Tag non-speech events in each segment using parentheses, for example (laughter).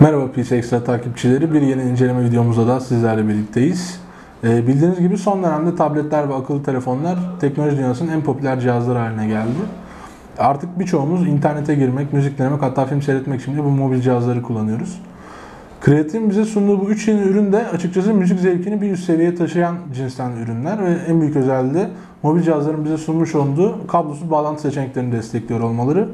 Merhaba PC Extra takipçileri. Bir yeni inceleme videomuzda da sizlerle birlikteyiz. Ee, bildiğiniz gibi son dönemde tabletler ve akıllı telefonlar teknoloji dünyasının en popüler cihazları haline geldi. Artık birçoğumuz internete girmek, müzik dinlemek hatta film seyretmek için de bu mobil cihazları kullanıyoruz. Creative'in bize sunduğu bu üç yeni ürün de açıkçası müzik zevkini bir üst seviyeye taşıyan cinsten ürünler ve en büyük özelliği mobil cihazların bize sunmuş olduğu kablosuz bağlantı seçeneklerini destekliyor olmaları.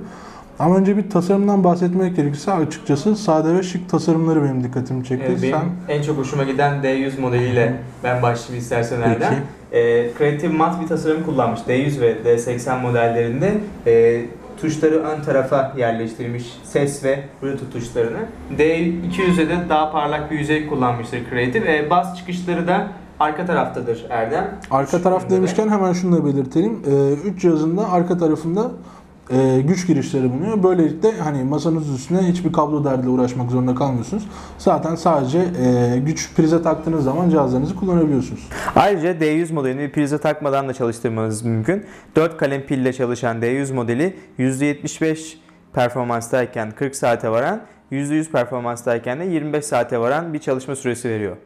Ama önce bir tasarımdan bahsetmek gerekirse açıkçası sade ve şık tasarımları benim dikkatimi çekti. Evet, benim Sen en çok hoşuma giden D100 modeliyle ben başlayayım istersen Erdem. Ee, Creative mat bir tasarım kullanmış D100 ve D80 modellerinde. Ee, tuşları ön tarafa yerleştirmiş ses ve Bluetooth tuşlarını. D200'de de daha parlak bir yüzey kullanmıştır Creative. Ee, bas çıkışları da arka taraftadır Erdem. arka Şu taraf üründe de. demişken hemen şunu da belirtelim. 3 cihazın da arka tarafında e, güç girişleri bulunuyor. Böylelikle hani masanız üstüne hiçbir kablo derdiyle uğraşmak zorunda kalmıyorsunuz. Zaten sadece e, güç prize taktığınız zaman cihazlarınızı kullanabiliyorsunuz. Ayrıca D100 modelini bir prize takmadan da çalıştırmanız mümkün. 4 kalem pille çalışan D100 modeli %75 performanstayken 40 saate varan, %100 performanstayken de 25 saate varan bir çalışma süresi veriyor.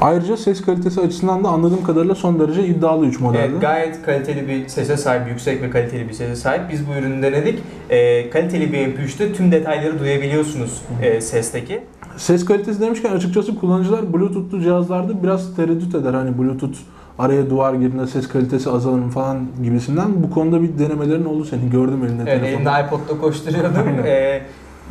Ayrıca ses kalitesi açısından da anladığım kadarıyla son derece iddialı 3 modelde. Evet, gayet kaliteli bir sese sahip, yüksek ve kaliteli bir sese sahip. Biz bu ürünü denedik. Ee, kaliteli bir MP3'te tüm detayları duyabiliyorsunuz e, sesteki. Ses kalitesi demişken açıkçası kullanıcılar Bluetooth'lu cihazlarda biraz tereddüt eder. Hani Bluetooth araya duvar girdiğinde ses kalitesi azalır mı falan gibisinden. Bu konuda bir denemelerin oldu senin. Gördüm elinde Evet, telefonda. elimde iPod'la koşturuyordum. (laughs) Ee,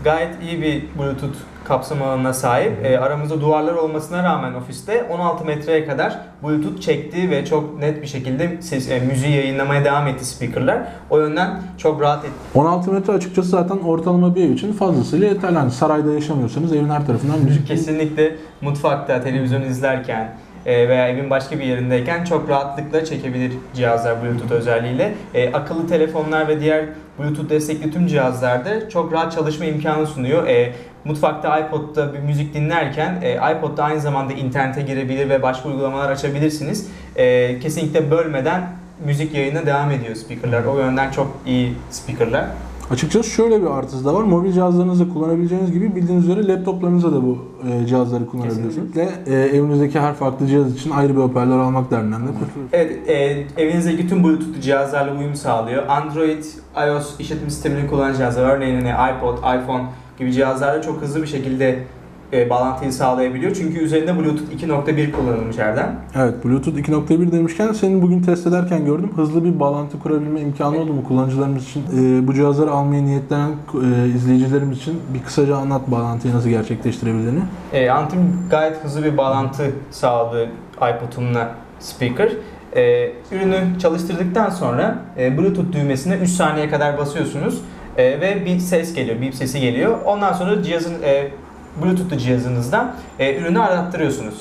gayet iyi bir Bluetooth kapsam alanına sahip. Ee, aramızda duvarlar olmasına rağmen ofiste 16 metreye kadar Bluetooth çekti ve çok net bir şekilde ses, e, müziği yayınlamaya devam etti speakerlar. O yönden çok rahat etti. 16 metre açıkçası zaten ortalama bir ev için fazlasıyla yeterli. Hani sarayda yaşamıyorsanız evin her tarafından müzik Kesinlikle mutfakta, televizyon izlerken e, veya evin başka bir yerindeyken çok rahatlıkla çekebilir cihazlar Bluetooth özelliğiyle. E, akıllı telefonlar ve diğer Bluetooth destekli tüm cihazlarda çok rahat çalışma imkanı sunuyor. E, mutfakta iPod'da bir müzik dinlerken e, iPod'da aynı zamanda internete girebilir ve başka uygulamalar açabilirsiniz. E, kesinlikle bölmeden müzik yayına devam ediyor speakerlar. O yönden çok iyi speakerlar. Açıkçası şöyle bir artısı da var. Mobil cihazlarınızda kullanabileceğiniz gibi bildiğiniz üzere laptoplarınızda da bu e, cihazları kullanabiliyorsunuz. Ve e, evinizdeki her farklı cihaz için ayrı bir hoparlör almak derdinden de kurtuluyorsunuz. Evet, e, evinizdeki tüm Bluetooth cihazlarla uyum sağlıyor. Android, iOS işletim sistemini kullanan cihazlar, örneğin hani iPod, iPhone gibi cihazlarla çok hızlı bir şekilde e, bağlantıyı sağlayabiliyor. Çünkü üzerinde Bluetooth 2.1 kullanılmış Erdem. Evet, Bluetooth 2.1 demişken senin bugün test ederken gördüm. Hızlı bir bağlantı kurabilme imkanı oldu mu kullanıcılarımız için? E, bu cihazları almaya niyetlenen e, izleyicilerimiz için bir kısaca anlat bağlantıyı nasıl gerçekleştirebildiğini. E, Antim gayet hızlı bir bağlantı sağladı iPod'umla speaker. E, ürünü çalıştırdıktan sonra e, Bluetooth düğmesine 3 saniye kadar basıyorsunuz e, ve bir ses geliyor, bip sesi geliyor. Ondan sonra cihazın e, Bluetooth'lu cihazınızdan e, ürünü arattırıyorsunuz.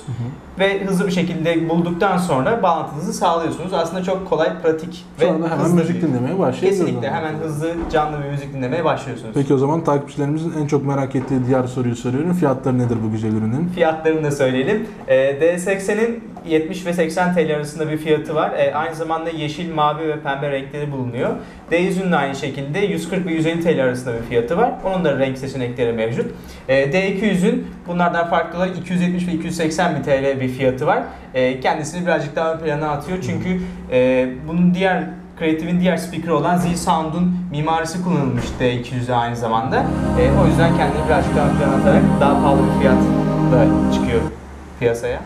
Ve hızlı bir şekilde bulduktan sonra bağlantınızı sağlıyorsunuz. Aslında çok kolay, pratik ve Sonra hemen müzik bir- dinlemeye başlayabiliyoruz. Kesinlikle hemen hızlı, canlı bir müzik dinlemeye başlıyorsunuz. Peki o zaman takipçilerimizin en çok merak ettiği diğer soruyu soruyorum. Fiyatları nedir bu güzel ürünün? Fiyatlarını da söyleyelim. Ee, D80'in 70 ve 80 TL arasında bir fiyatı var. Ee, aynı zamanda yeşil, mavi ve pembe renkleri bulunuyor. D100'ün de aynı şekilde 140 ve 150 TL arasında bir fiyatı var. Onun da renk seçenekleri mevcut. Ee, D200'ün bunlardan farklı olarak 270 ve 280 bin TL bir fiyatı var. Ee, kendisini birazcık daha ön plana atıyor. Çünkü e, bunun diğer Creative'in diğer speaker olan Z-Sound'un mimarisi kullanılmış D200'de aynı zamanda. Ee, o yüzden kendini birazcık daha plana atarak daha pahalı bir fiyat da çıkıyor piyasaya.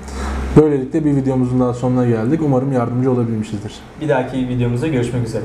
Böylelikle bir videomuzun daha sonuna geldik. Umarım yardımcı olabilmişizdir. Bir dahaki videomuzda görüşmek üzere.